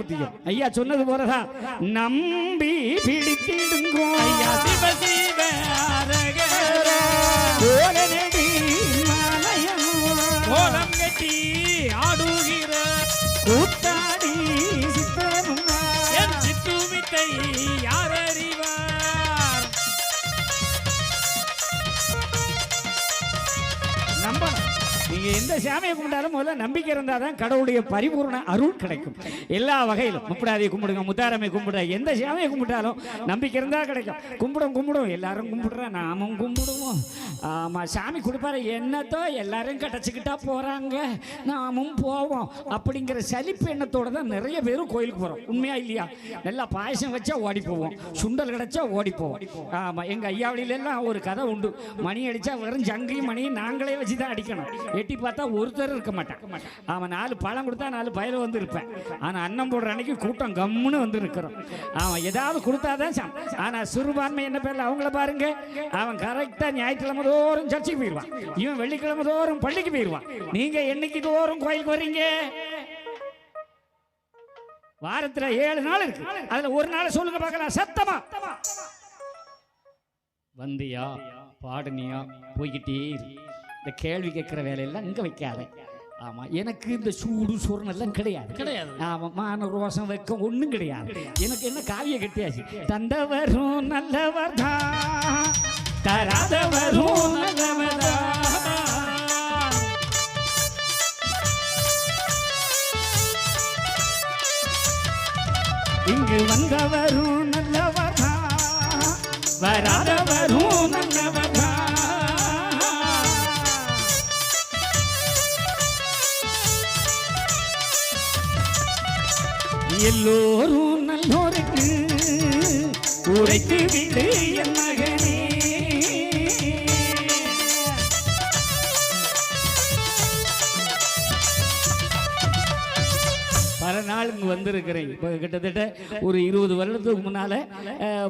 புத்தியும். ஐயா சொன்னது போலதான். நம்பி பிடித்திடுங்கோ. ஐயா சிவ சிவ அரகர. ஓலனடி மாலையனோ, கோலம் கட்டி ஆடுகிற. கூத்தாடி சித்தமுமா. என் சித்துமித்தை யார் அறிவார்? நம்பணும். நீங்க எந்த சாமியை கும்பிட்டாலும் முதல்ல நம்பிக்கை இருந்தால் தான் கடவுளுடைய பரிபூர்ண அருள் கிடைக்கும். எல்லா வகையிலும். முப்படாதியை கும்பிடுங்க முத்தாரமை கும்பிடுற. எந்த சாமியை கும்பிட்டாலும் நம்பிக்கை இருந்தால் கிடைக்கும். கும்பிடும் கும்பிடும். எல்லாரும் கும்பிடுறோம் நாமும் கும்பிடுவோம். ஆமாம் சாமி கொடுப்பாரு. என்னத்தோ எல்லாரும் கிடச்சிக்கிட்டா போகிறாங்க நாமும் போவோம். அப்படிங்கிற சலிப்பு எண்ணத்தோடு தான் நிறைய பேரும் கோயிலுக்கு போகிறோம் உண்மையா இல்லையா? நல்லா பாயசம் வச்சா ஓடி போவோம் சுண்டல் கிடைச்சா ஓடி போவோம் ஆமாம் எங்கள் ஐயாவளியிலெல்லாம் ஒரு கதை உண்டு. மணி அடித்தா வெறும் ஜங்கையும் மணியும் நாங்களே வச்சு தான் அடிக்கணும். எட்டு பார்த்தா ஒருத்தர் இருக்க மாட்டான். அவன் நாலு பழம் கொடுத்தா நாலு பயில வந்து இருப்பேன் ஆனால் அன்னம் போடுற அன்னைக்கு கூட்டம் கம்முன்னு வந்து நிற்கிறோம் அவன் ஏதாவது கொடுத்தாதான் சாம். ஆனால் சிறுபான்மை என்ன பேரில் அவங்கள பாருங்க. அவன் கரெக்டாக ஞாயிற்றுக்கிழமை தோறும் சர்ச்சைக்கு போயிடுவான் இவன் வெள்ளிக்கிழமை தோறும் பள்ளிக்கு போயிடுவான் நீங்க என்னைக்கு தோறும் கோயிலுக்கு வர்றீங்க? வாரத்தில் ஏழு நாள் இருக்கு. அதில் ஒரு நாள் சொல்லுங்க பார்க்கலாம். சத்தமா. வந்தியா? பாடுனியா? போய்கிட்டே இந்த கேள்வி கேட்கிற வேலையெல்லாம் இங்க வைக்காத. ஆமா எனக்கு இந்த சூடு சூரணம் எல்லாம் கிடையாது. கிடையாது. ஆமா மான ரோசம் வெக்கம் ஒண்ணும் கிடையாது. எனக்கு என்ன காவிய கட்டியாச்சு? தந்தவரும் நல்லவர் தான் தராதவரும் நல்லவர் இங்கு வந்தவரும் நல்லவர் தான் வராதவரும் எல்லோரும் நல்லோருக்கு உரைத்து விடு என் மகனே. பல நாள் இங்கே வந்திருக்கிறேன். இப்போ கிட்டத்தட்ட ஒரு இருபது வருடத்துக்கு முன்னால்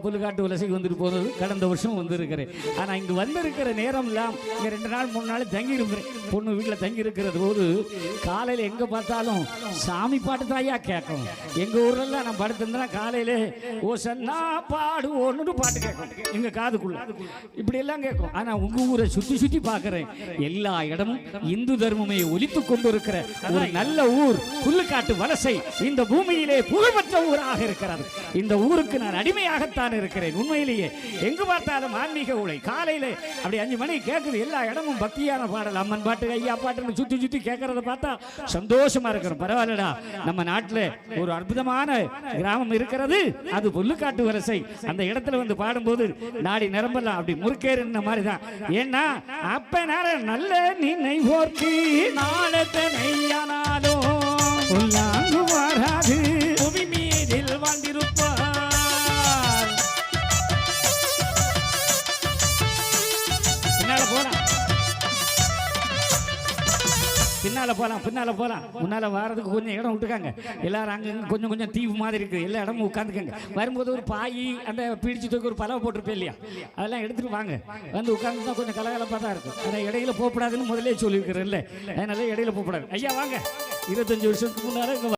புல்காட்டு வலசைக்கு வந்துட்டு போகிறது கடந்த வருஷம் வந்திருக்கிறேன். ஆனால் இங்கே வந்திருக்கிற நேரம்லாம் இங்கே ரெண்டு நாள் மூணு நாள் தங்கியிருக்கிறேன். பொண்ணு வீட்டில் தங்கி இருக்கிறது போது காலையில் எங்கே பார்த்தாலும் சாமி பாட்டு தாயா கேட்கும். எங்கள் ஊர்லலாம் நான் படுத்திருந்தா காலையில் ஓ சன்னா பாடு ஒன்று பாட்டு கேட்கும். எங்கள் காதுக்குள்ள. இப்படியெல்லாம் கேட்கும். ஆனால் உங்கள் ஊரை சுற்றி சுற்றி பார்க்குறேன். எல்லா இடமும் இந்து தர்மமே ஒழித்து கொண்டு இருக்கிற ஒரு நல்ல ஊர் புல்லுக்காட்டு வலசை. இந்த பூமியிலே புகழ்பெற்ற ஊராக இருக்கிறது. இந்த ஊருக்கு நான் அடிமையாகத்தான் இருக்கிறேன். உண்மையிலேயே எங்கு பார்த்தாலும் ஆன்மீக உலை காலையில் அப்படி அஞ்சு மணி கேட்குது எல்லா இடமும் பக்தியான பாடல். அம்மன் பாட்டு ஐயா பாட்டுன்னு சுத்தி சுத்தி கேட்கறத பார்த்தா சந்தோஷமா இருக்கிறோம். பரவாயில்லடா. நம்ம நாட்டில் ஒரு அற்புதமான கிராமம் இருக்கிறது. அது புல்லுக்காட்டு வரிசை. அந்த இடத்துல வந்து பாடும்போது நாடி நிரம்பலாம். அப்படி முறுக்கேறுன மாதிரி தான் ஏன்னா அப்ப நேரம் நல்ல நினைவோர்க்கு நாளத்தனையானாலும் गुलाम राधे பின்னால போலாம் பின்னால போலாம். முன்னால வாரதுக்கு கொஞ்சம் இடம் விட்டுக்காங்க. எல்லாரும் அங்க கொஞ்சம் கொஞ்சம் தீவு மாதிரி இருக்குது எல்லா இடமும் உட்காந்துக்கங்க வரும்போது ஒரு பாய் அந்த பிடிச்சு தூக்கி ஒரு பலவை போட்டிருப்பேன் இல்லையா? அதெல்லாம் எடுத்துகிட்டு வாங்க. வந்து உட்காந்து தான் கொஞ்சம் கலகலப்பாக தான் இருக்கும் ஆனால் இடையில போகக்கூடாதுன்னு சொல்லியிருக்கிறேன் இல்லை அதனால இடையில போகக்கூடாது ஐயா வாங்க. இருபத்தஞ்சு வருஷத்துக்கு முன்னால